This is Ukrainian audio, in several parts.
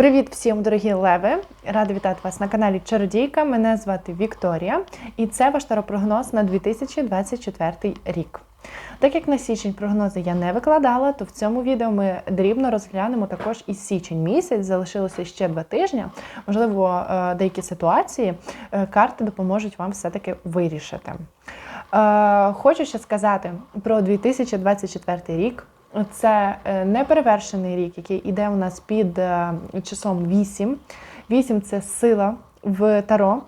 Привіт всім, дорогі леви! Рада вітати вас на каналі Чародійка. Мене звати Вікторія, і це ваш таропрогноз на 2024 рік. Так як на січень прогнози я не викладала, то в цьому відео ми дрібно розглянемо також і січень місяць. Залишилося ще два тижні. Можливо, е, деякі ситуації е, карти допоможуть вам все-таки вирішити. Е, Хочу ще сказати про 2024 рік. Це е, неперевершений рік, який іде у нас під числом 8. 8 це сила в таро.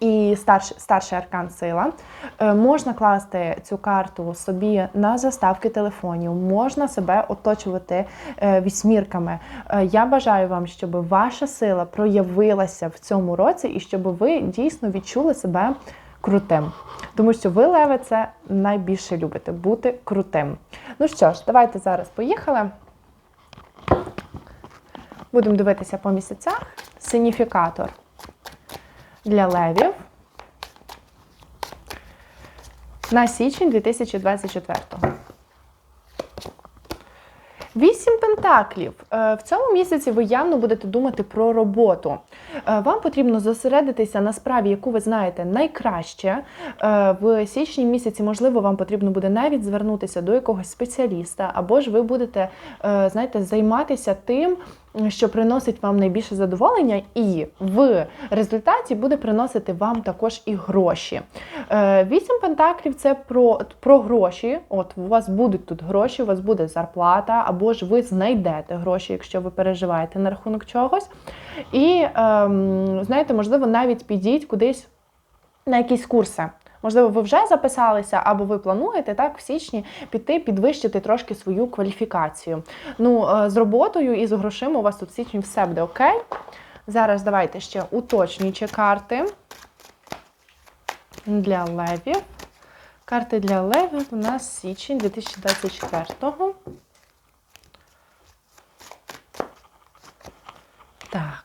І старший, старший аркан сила. Е, можна класти цю карту собі на заставки телефонів, можна себе оточувати е, вісьмірками. Я бажаю вам, щоб ваша сила проявилася в цьому році і щоб ви дійсно відчули себе крутим. Тому що ви, леви, це найбільше любите бути крутим. Ну що ж, давайте зараз поїхали. Будемо дивитися по місяцях. Синіфікатор для левів на січень 2024. Вісім пентаклів. Е, В цьому місяці ви явно будете думати про роботу. Е, Вам потрібно зосередитися на справі, яку ви знаєте найкраще. Е, В січні місяці, можливо, вам потрібно буде навіть звернутися до якогось спеціаліста, або ж ви будете, знаєте, займатися тим, що приносить вам найбільше задоволення, і в результаті буде приносити вам також і гроші. Е, Вісім пентаклів це про, про гроші. От у вас будуть тут гроші, у вас буде зарплата, або ж ви знайдете гроші, якщо ви переживаєте на рахунок чогось. І ем, знаєте, можливо, навіть підіть кудись на якісь курси. Можливо, ви вже записалися, або ви плануєте так в січні піти підвищити трошки свою кваліфікацію. Ну, е, з роботою і з грошима у вас тут в січні все буде окей. Зараз давайте ще уточнюючі карти для левів. Карти для левів у нас січень 2024-го. Так.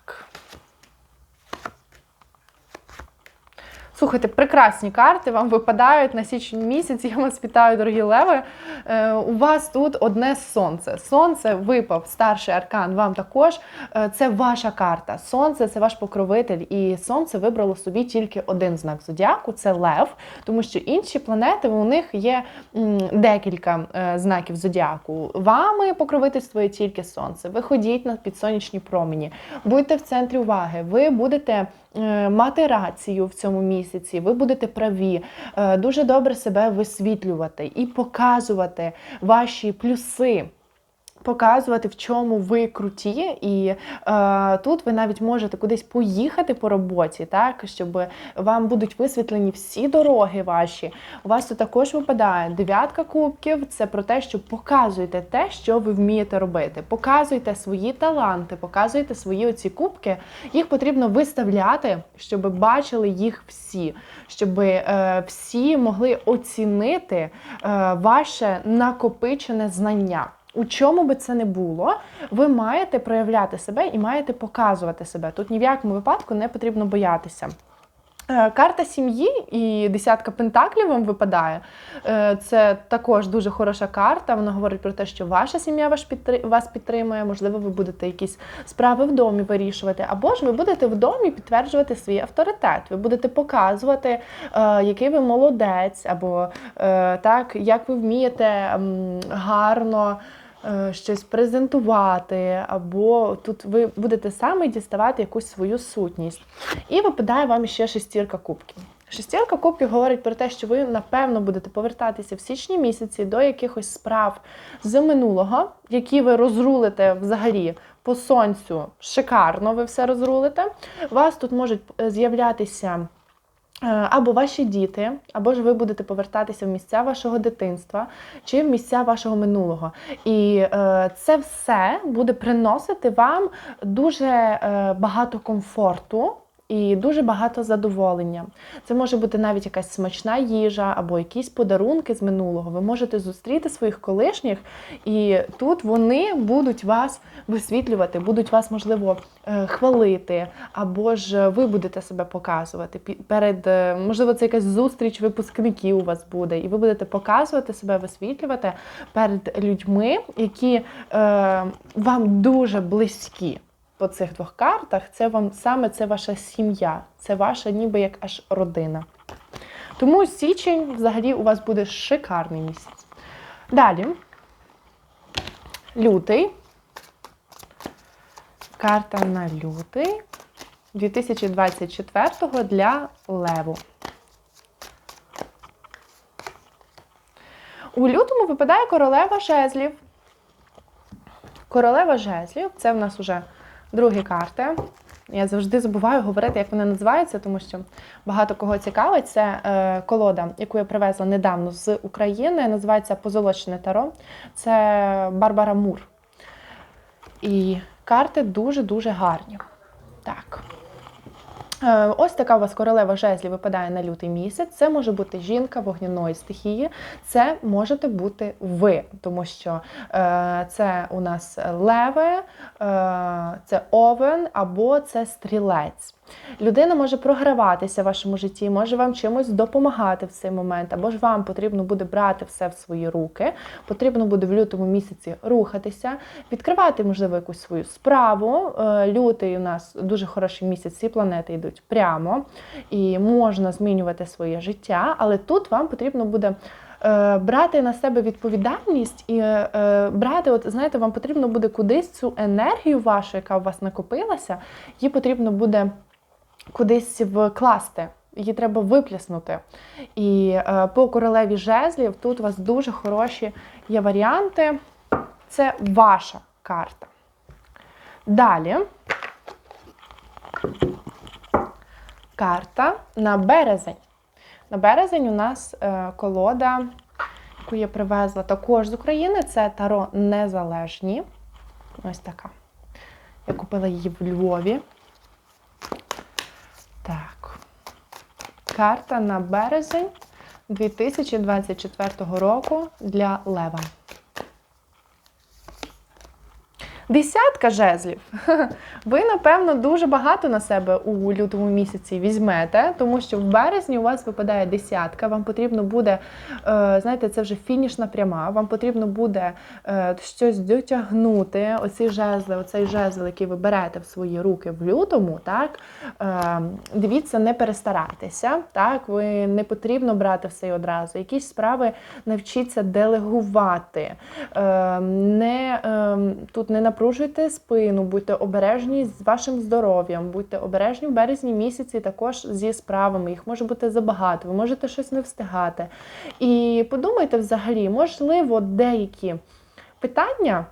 Слухайте, прекрасні карти вам випадають на січень місяць. Я вас вітаю, дорогі леви. Е, у вас тут одне сонце. Сонце випав старший аркан. Вам також Е, це ваша карта. Сонце це ваш покровитель, і сонце вибрало собі тільки один знак зодіаку це лев, тому що інші планети у них є декілька е, знаків зодіаку. Вами покровительствує тільки сонце. Ви ходіть на підсонячні промені, будьте в центрі уваги. Ви будете мати рацію в цьому місяці, ви будете праві, е, дуже добре себе висвітлювати і показувати ваші плюси. Показувати, в чому ви круті, і е, тут ви навіть можете кудись поїхати по роботі, так щоб вам будуть висвітлені всі дороги ваші. У вас тут також випадає дев'ятка кубків. Це про те, що показуйте те, що ви вмієте робити. Показуйте свої таланти, показуйте свої оці кубки. Їх потрібно виставляти, щоб бачили їх всі, щоб е, всі могли оцінити е, ваше накопичене знання. У чому би це не було, ви маєте проявляти себе і маєте показувати себе. Тут ні в якому випадку не потрібно боятися. Е, Карта сім'ї і десятка пентаклів вам випадає. Е, Це також дуже хороша карта. Вона говорить про те, що ваша сім'я вас підтримує. Можливо, ви будете якісь справи в домі вирішувати, або ж ви будете в домі підтверджувати свій авторитет. Ви будете показувати, е, який ви молодець, або так, як ви вмієте гарно. Е, Щось презентувати, або тут ви будете саме діставати якусь свою сутність. І випадає вам ще шестірка кубків. Шестірка кубків говорить про те, що ви напевно будете повертатися в січні місяці до якихось справ з минулого, які ви розрулите взагалі по сонцю. Шикарно ви все розрулите. У вас тут можуть е, з'являтися. Е, Або ваші діти, або ж ви будете повертатися в місця вашого дитинства чи в місця вашого минулого. І е, це все буде приносити вам дуже е, багато комфорту. І дуже багато задоволення. Це може бути навіть якась смачна їжа або якісь подарунки з минулого. Ви можете зустріти своїх колишніх, і тут вони будуть вас висвітлювати, будуть вас, можливо, е, хвалити, або ж ви будете себе показувати. Перед, е, можливо, це якась зустріч випускників у вас буде, і ви будете показувати себе, висвітлювати перед людьми, які е, вам дуже близькі. По цих двох картах, це вам саме це ваша сім'я, це ваша ніби як аж родина. Тому січень взагалі у вас буде шикарний місяць. Далі, лютий. Карта на лютий 2024 для Леву. У лютому випадає королева жезлів. Королева жезлів це в нас вже другі карти. Я завжди забуваю говорити, як вони називаються, тому що багато кого цікавить. Це е, колода, яку я привезла недавно з України. Називається Позолочене таро. Це Барбара Мур. І карти дуже-дуже гарні. Так. Е, Ось така у вас королева жезлі випадає на лютий місяць. Це може бути жінка вогняної стихії, це можете бути ви, тому що е, це у нас леви, е, це овен або це стрілець. Людина може програватися в вашому житті, може вам чимось допомагати в цей момент, або ж вам потрібно буде брати все в свої руки, потрібно буде в лютому місяці рухатися, відкривати, можливо, якусь свою справу. Е, Лютий у нас дуже хороший місяць, всі планети йдуть прямо, і можна змінювати своє життя, але тут вам потрібно буде. е, Брати на себе відповідальність і е, брати, от знаєте, вам потрібно буде кудись цю енергію вашу, яка у вас накопилася, її потрібно буде кудись вкласти. Її треба виплеснути. І е, по королеві жезлів тут у вас дуже хороші є варіанти. Це ваша карта. Далі карта на березень. На березень у нас е, колода, яку я привезла також з України. Це Таро Незалежні. Ось така. Я купила її в Львові. Так. Карта на березень 2024 року для Лева. Десятка жезлів. Ви, напевно, дуже багато на себе у лютому місяці візьмете, тому що в березні у вас випадає десятка. Вам потрібно буде, е, знаєте, це вже фінішна пряма. Вам потрібно буде е, щось дотягнути. Оці жезли, оцей жезл, який ви берете в свої руки в лютому, так е, дивіться, не перестарайтеся. Так, ви не потрібно брати все одразу. Якісь справи навчіться делегувати. Не, е, тут не напружуйте спину, будьте обережні з вашим здоров'ям, будьте обережні в березні місяці також зі справами. Їх може бути забагато, ви можете щось не встигати. І подумайте взагалі, можливо, деякі питання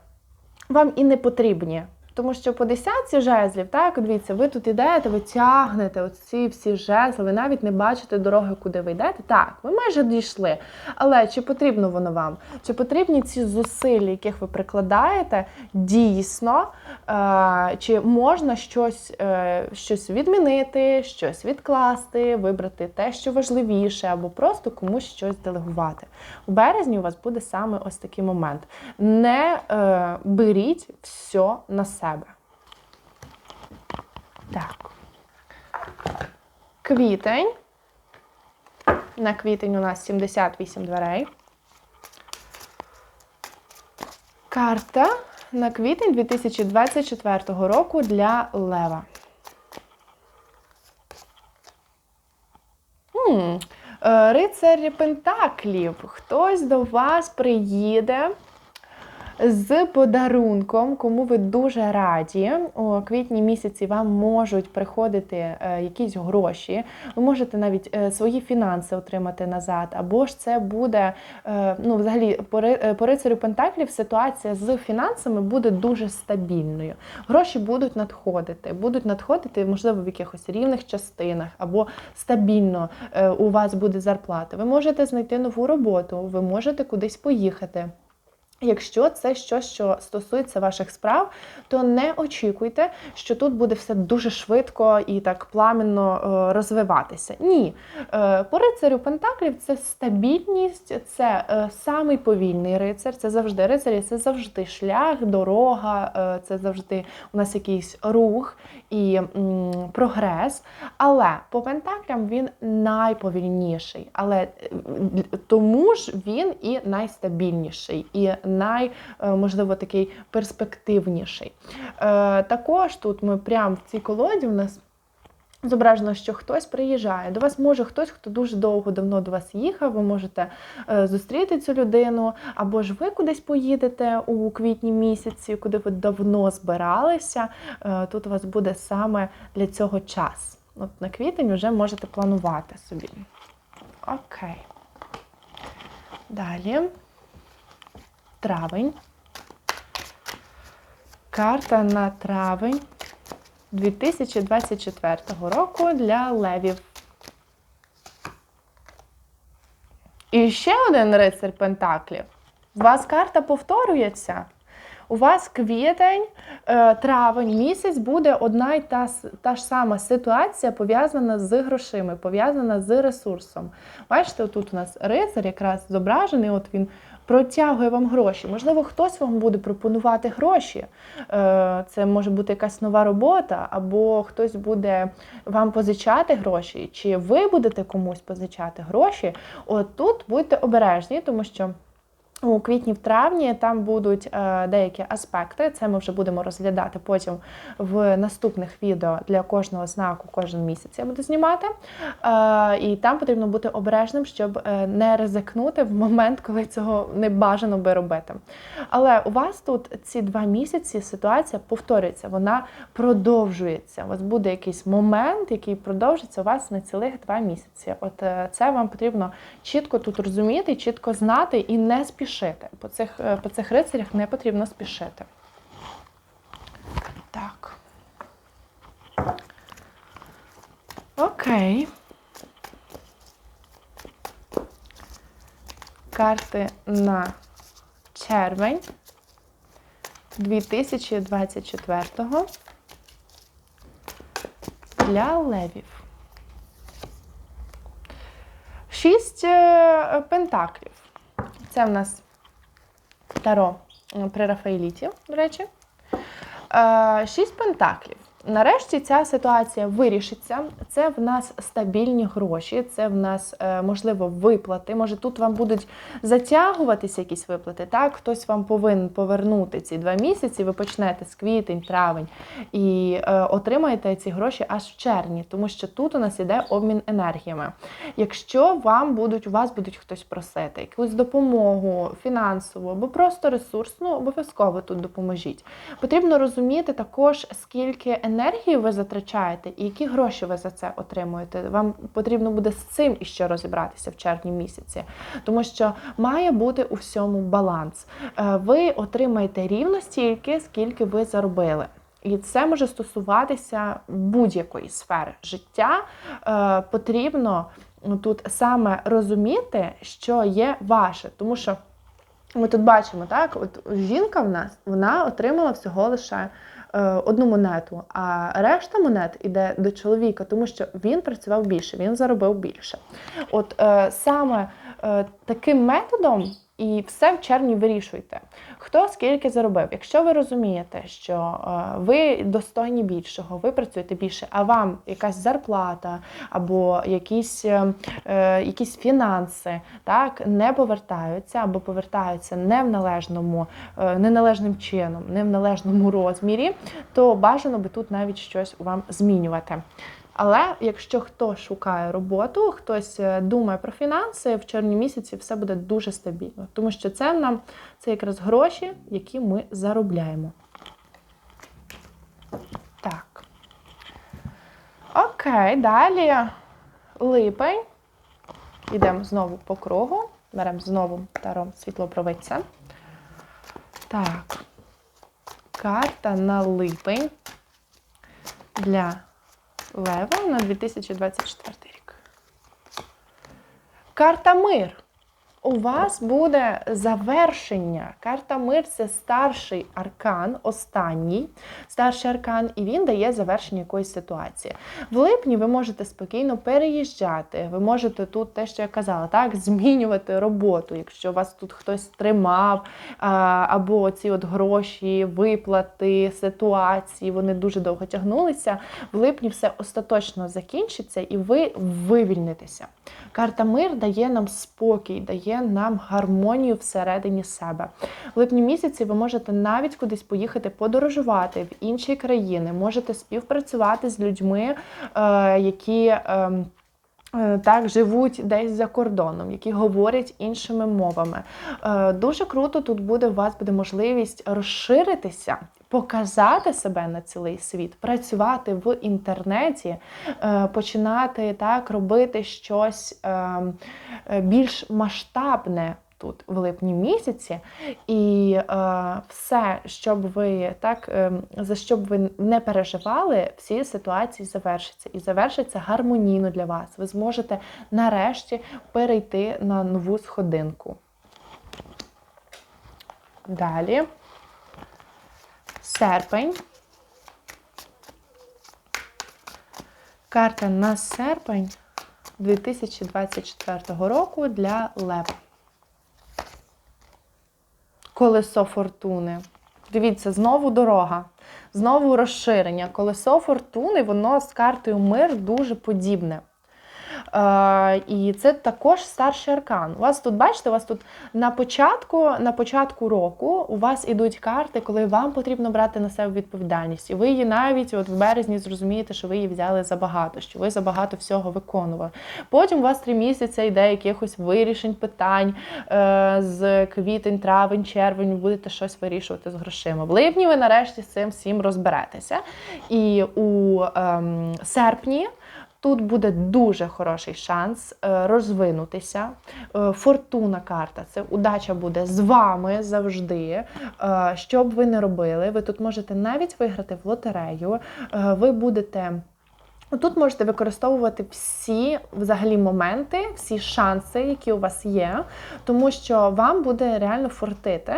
вам і не потрібні. Тому що по десятці жезлів, так, дивіться, ви тут ідете, ви тягнете оці всі жезли, ви навіть не бачите дороги, куди ви йдете. Так, ви майже дійшли. Але чи потрібно воно вам? Чи потрібні ці зусилля, яких ви прикладаєте, дійсно? Е, чи можна щось, е, щось відмінити, щось відкласти, вибрати те, що важливіше, або просто комусь щось делегувати? У березні у вас буде саме ось такий момент. Не е, беріть все на себе. Так. Квітень. На квітень у нас 78 дверей. Карта на квітень 2024 року для Лева. Е, Рицар Пентаклів. Хтось до вас приїде з подарунком, кому ви дуже раді. У квітні місяці вам можуть приходити е, якісь гроші. Ви можете навіть е, свої фінанси отримати назад, або ж це буде е, ну, взагалі по, ри- рицарю Пентаклів ситуація з фінансами буде дуже стабільною. Гроші будуть надходити, будуть надходити, можливо, в якихось рівних частинах, або стабільно у вас буде зарплата. Ви можете знайти нову роботу, ви можете кудись поїхати. Якщо це щось, що стосується ваших справ, то не очікуйте, що тут буде все дуже швидко і так пламенно е, розвиватися. Ні, Е, по рицарю Пентаклів це стабільність, це е, самий повільний рицар, це завжди рицар, і це завжди шлях, дорога, це завжди у нас якийсь рух і прогрес. Але по Пентаклям він найповільніший, але тому ж він і найстабільніший, і най, е, такий перспективніший. Е, Також тут ми прямо в цій колоді в нас. Зображено, що хтось приїжджає. До вас може хтось, хто дуже довго давно до вас їхав. Ви можете е, зустріти цю людину, або ж ви кудись поїдете у квітні місяці, куди ви давно збиралися. Тут у вас буде саме для цього час. От на квітень вже можете планувати собі. Окей. Далі. Травень. Карта на травень 2024 року для левів. І ще один рицар Пентаклів. У вас карта повторюється. У вас квітень, е, травень місяць буде одна й та, та ж сама ситуація пов'язана з грошима, пов'язана з ресурсом. Бачите, тут у нас рицар якраз зображений, от він протягує вам гроші. Можливо, хтось вам буде пропонувати гроші. Е, Це може бути якась нова робота, або хтось буде вам позичати гроші, чи ви будете комусь позичати гроші. От тут будьте обережні, тому що. У квітні, в травні там будуть е, деякі аспекти. Це ми вже будемо розглядати потім в наступних відео для кожного знаку, кожен місяць я буду знімати. Е, і там потрібно бути обережним, щоб е, не ризикнути в момент, коли цього не бажано би робити. Але у вас тут ці два місяці ситуація повторюється, вона продовжується. У вас буде якийсь момент, який продовжиться у вас на цілих два місяці. От це вам потрібно чітко тут розуміти, чітко знати і не спішити. По цих, е, по цих рицарях не потрібно спішити. Так. Окей. Карти на червень 2024 для левів. Шість е, пентаклів. Це в нас таро м, при Рафаеліті, до речі. Е, Шість пентаклів. Нарешті ця ситуація вирішиться. Це в нас стабільні гроші, це в нас е, можливо виплати. Може, тут вам будуть затягуватися якісь виплати. Так, хтось вам повинен повернути ці два місяці. Ви почнете з квітень, травень і е, отримаєте ці гроші аж в червні, тому що тут у нас іде обмін енергіями. Якщо вам будуть, у вас будуть хтось просити якусь допомогу фінансову або просто ресурсну, обов'язково тут допоможіть. Потрібно розуміти також, скільки енергії ви затрачаєте і які гроші ви за це отримуєте. Вам потрібно буде з цим іще розібратися в червні місяці, тому що має бути у всьому баланс. Е, Ви отримаєте рівно стільки, скільки ви заробили. І це може стосуватися будь-якої сфери життя. Е, Потрібно ну, тут саме розуміти, що є ваше, тому що ми тут бачимо, так, от жінка в нас вона отримала всього лише одну монету, а решта монет іде до чоловіка, тому що він працював більше, він заробив більше. От е, саме е, таким методом. І все в червні вирішуйте. Хто скільки заробив. Якщо ви розумієте, що е, ви достойні більшого, ви працюєте більше, а вам якась зарплата або якісь, е, е, якісь фінанси так, не повертаються або повертаються не в належному, неналежним чином, не в належному розмірі, то бажано би тут навіть щось вам змінювати. Але якщо хто шукає роботу, хтось е, думає про фінанси, в червні місяці все буде дуже стабільно, тому що це нам це якраз гроші, які ми заробляємо. Так. Окей, далі липень. Йдемо знову по кругу. Беремо знову таро світлопровидця. Так. Карта на липень для Лева на 2024 рік. Карта мир. У вас буде завершення. Карта мир це старший аркан, останній старший аркан, і він дає завершення якоїсь ситуації. В липні ви можете спокійно переїжджати. Ви можете тут те, що я казала, так, змінювати роботу, якщо вас тут хтось тримав, або ці от гроші, виплати, ситуації, вони дуже довго тягнулися. В липні все остаточно закінчиться, і ви вивільнитеся. Карта мир дає нам спокій, дає нам гармонію всередині себе. В липні місяці ви можете навіть кудись поїхати подорожувати в інші країни, можете співпрацювати з людьми, е, які. ем, е, Так, живуть десь за кордоном, які говорять іншими мовами. Е, Дуже круто тут буде у вас буде можливість розширитися, показати себе на цілий світ, працювати в інтернеті, е, починати так робити щось е, е, більш масштабне. Тут в липні місяці, і е, все, щоб ви так е, за що б ви не переживали, всі ситуації завершаться і завершиться гармонійно для вас. Ви зможете нарешті перейти на нову сходинку. Далі. Серпень. Карта на серпень 2024 року для Лева. Колесо фортуни. Дивіться, знову дорога, знову розширення. Колесо фортуни, воно з картою мир дуже подібне. Е, і це також старший аркан. У вас тут, бачите, у вас тут на початку на початку року у вас ідуть карти, коли вам потрібно брати на себе відповідальність. І ви її навіть от в березні зрозумієте, що ви її взяли забагато, що ви забагато всього виконували. Потім у вас три місяці йде якихось вирішень питань е, з квітень, травень, червень, будете щось вирішувати з грошима. В липні ви нарешті з цим всім розберетеся. І у ем, серпні. Тут буде дуже хороший шанс е, розвинутися. Е, Фортуна карта це удача буде з вами завжди. Е, Що б ви не робили, ви тут можете навіть виграти в лотерею. Ви будете. Тут можете використовувати всі взагалі моменти, всі шанси, які у вас є, тому що вам буде реально фортити,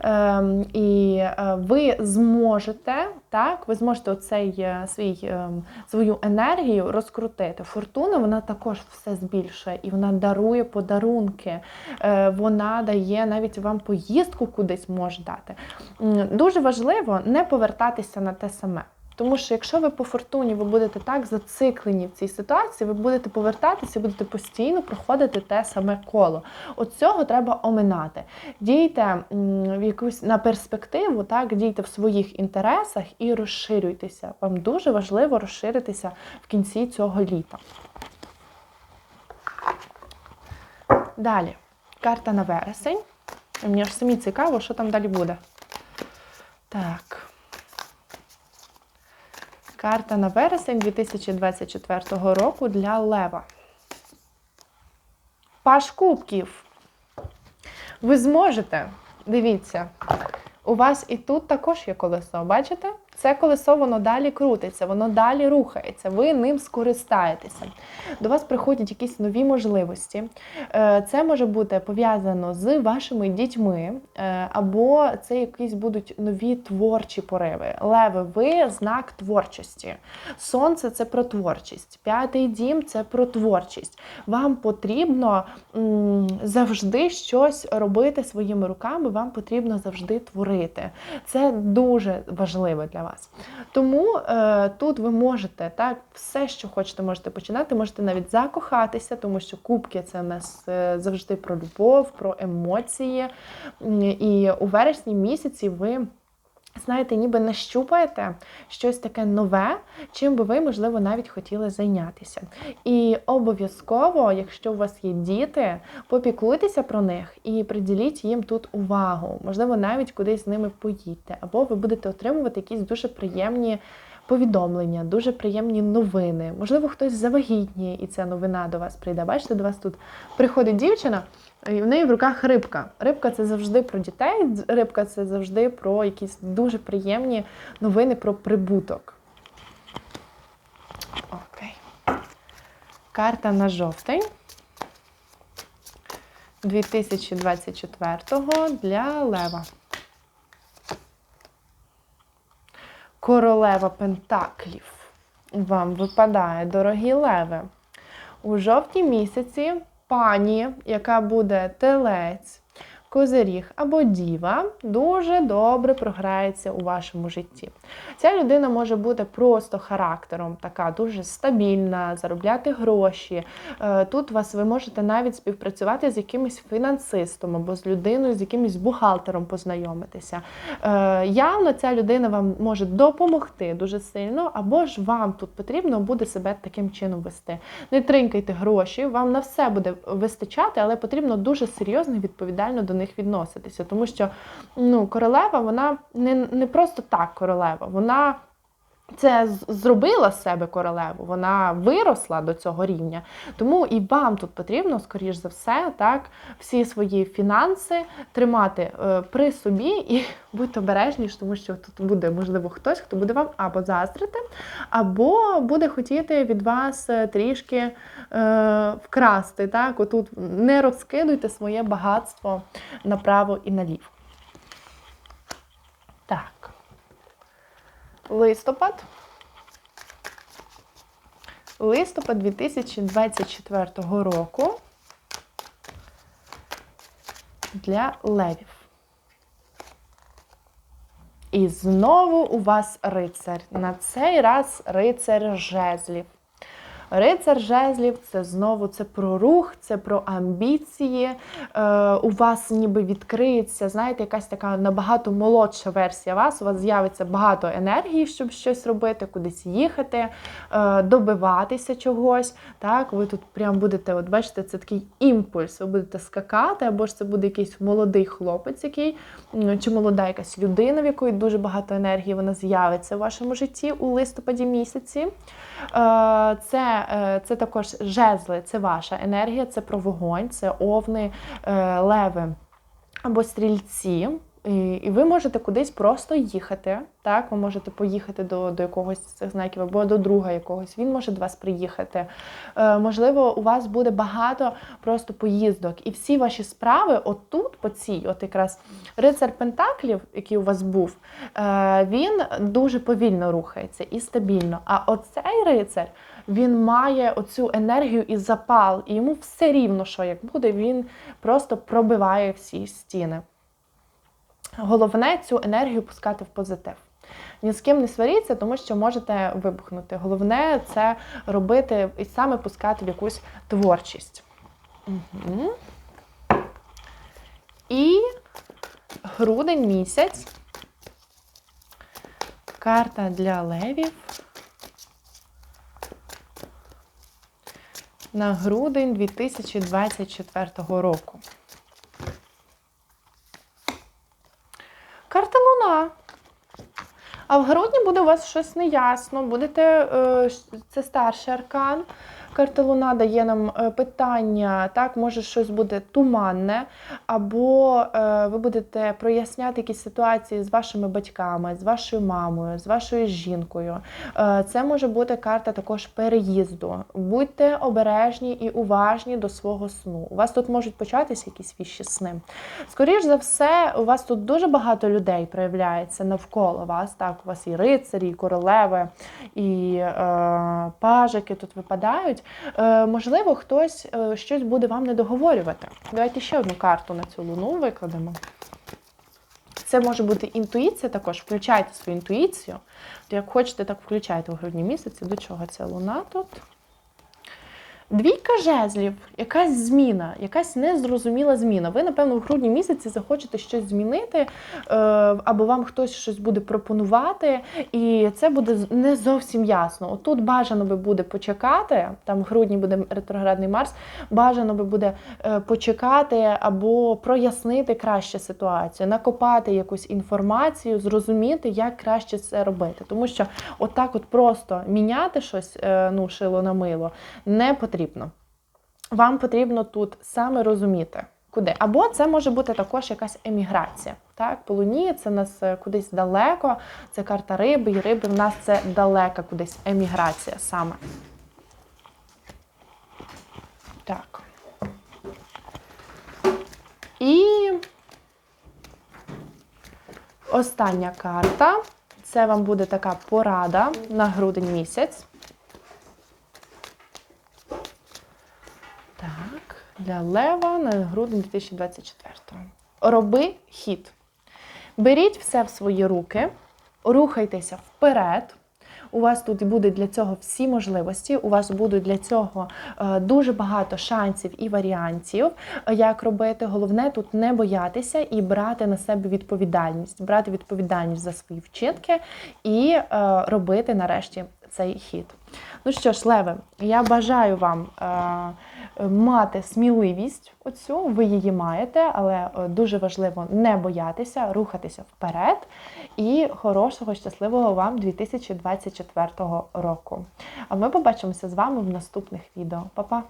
ем, і е, ви зможете так, ви зможете оцей е, свій ем, свою енергію розкрутити. Фортуна вона також все збільшує і вона дарує подарунки. Е, Вона дає навіть вам поїздку кудись може дати. Дуже важливо не повертатися на те саме. Тому що якщо ви по фортуні ви будете так зациклені в цій ситуації, ви будете повертатися, будете постійно проходити те саме коло. От цього треба оминати. Дійте в якусь на перспективу, так дійте в своїх інтересах і розширюйтеся. Вам дуже важливо розширитися в кінці цього літа. Далі, карта на вересень. Мені аж самі цікаво, що там далі буде. Так. Карта на вересень 2024 року для Лева. Паш кубків. Ви зможете, дивіться, у вас і тут також є колесо. Бачите? Це колесо воно далі крутиться, воно далі рухається, ви ним скористаєтеся. До вас приходять якісь нові можливості. Е, Це може бути пов'язано з вашими дітьми, е, або це якісь будуть нові творчі пориви. Леви, ви знак творчості. Сонце це про творчість. П'ятий дім це про творчість. Вам потрібно завжди щось робити своїми руками, вам потрібно завжди творити. Це дуже важливо для вас. Тому е, тут ви можете так, все, що хочете, можете починати, можете навіть закохатися, тому що кубки це в нас е, завжди про любов, про емоції. І у вересні місяці ви. Знаєте, ніби нащупаєте щось таке нове, чим би ви, можливо, навіть хотіли зайнятися. І обов'язково, якщо у вас є діти, попіклуйтеся про них і приділіть їм тут увагу. Можливо, навіть кудись з ними поїдьте, або ви будете отримувати якісь дуже приємні повідомлення, дуже приємні новини. Можливо, хтось завагітніє, і ця новина до вас прийде. Бачите, до вас тут приходить дівчина, і в неї в руках рибка. Рибка це завжди про дітей, рибка це завжди про якісь дуже приємні новини про прибуток. Окей. Карта на жовтень 2024 для Лева. Королева Пентаклів. Вам випадає, дорогі леви. У жовтні місяці пані, яка буде телець, козиріг або діва дуже добре програється у вашому житті. Ця людина може бути просто характером, така дуже стабільна, заробляти гроші. Е, Тут вас ви можете навіть співпрацювати з якимось фінансистом або з людиною, з якимось бухгалтером познайомитися. Е, Явно ця людина вам може допомогти дуже сильно, або ж вам тут потрібно буде себе таким чином вести. Не тринкайте гроші, вам на все буде вистачати, але потрібно дуже серйозно і відповідально до них відноситися. Тому що ну, королева, вона не, не просто так королева, вона. Це зробила з себе королеву, вона виросла до цього рівня. Тому і вам тут потрібно, скоріш за все, так, всі свої фінанси тримати е, при собі і будьте обережні, тому що тут буде, можливо, хтось, хто буде вам або заздрити, або буде хотіти від вас е, трішки е, вкрасти. Так? Отут не розкидуйте своє багатство направо і наліво. Так. Листопад. Листопад 2024 року для левів. І знову у вас рицар. На цей раз рицар жезлів. Рицар жезлів це знову це про рух, це про амбіції. Е, у вас ніби відкриється, знаєте, якась така набагато молодша версія вас. У вас з'явиться багато енергії, щоб щось робити, кудись їхати, е, добиватися чогось. Так, ви тут прям будете, от бачите, це такий імпульс. Ви будете скакати, або ж це буде якийсь молодий хлопець, який чи молода якась людина, в якої дуже багато енергії, вона з'явиться в вашому житті у листопаді місяці. Е, Це, це також жезли, це ваша енергія, це про вогонь, це овни, е, леви або стрільці. І ви можете кудись просто їхати. Так, ви можете поїхати до, до якогось з цих знаків або до друга якогось. Він може до вас приїхати. Е, можливо, у вас буде багато просто поїздок, і всі ваші справи, отут, по цій, от якраз рицар Пентаклів, який у вас був, е, він дуже повільно рухається і стабільно. А оцей рицар він має оцю енергію і запал, і йому все рівно, що як буде, він просто пробиває всі стіни. Головне цю енергію пускати в позитив. Ні з ким не сваріться, тому що можете вибухнути. Головне це робити і саме пускати в якусь творчість. Угу. І грудень місяць. Карта для левів. На грудень 2024 року. Карта Луна. А в грудні буде у вас щось неясно. Будете, е, це старший аркан. Карта Луна дає нам е, питання, так, може щось буде туманне, або е, ви будете проясняти якісь ситуації з вашими батьками, з вашою мамою, з вашою жінкою. Е, Це може бути карта також переїзду. Будьте обережні і уважні до свого сну. У вас тут можуть початися якісь віщі сни. Скоріш за все, у вас тут дуже багато людей проявляється навколо вас. Так, у вас і рицарі, і королеви, і е, пажики тут випадають. Е, можливо, хтось е, щось буде вам не договорювати. Давайте ще одну карту на цю луну викладемо. Це може бути інтуїція також. Включайте свою інтуїцію. То як хочете, так включайте у грудні місяці. До чого ця луна тут? Двійка жезлів, якась зміна, якась незрозуміла зміна. Ви, напевно, в грудні місяці захочете щось змінити, е, або вам хтось щось буде пропонувати, і це буде не зовсім ясно. Отут бажано би буде почекати, там в грудні буде ретроградний Марс, бажано би буде е, почекати або прояснити краще ситуацію, накопати якусь інформацію, зрозуміти, як краще це робити. Тому що отак, от просто міняти щось, е, ну, шило на мило, не потрібно. Вам потрібно тут саме розуміти, куди. Або це може бути також якась еміграція. Так, по луні це нас е, кудись далеко, це карта риби, і риби в нас це далека кудись еміграція саме. Так. І остання карта. Це вам буде така порада на грудень місяць. Так, для Лева на грудень 2024. роби хід. Беріть все в свої руки, рухайтеся вперед. У вас тут буде для цього всі можливості. У вас будуть для цього е, дуже багато шансів і варіантів, е, як робити. Головне тут не боятися і брати на себе відповідальність, брати відповідальність за свої вчинки і е, робити нарешті цей хід. Ну що ж, Леве, я бажаю вам мати сміливість оцю, ви її маєте, але е, дуже важливо не боятися, рухатися вперед. І хорошого, щасливого вам 2024 року. А ми побачимося з вами в наступних відео. Па-па!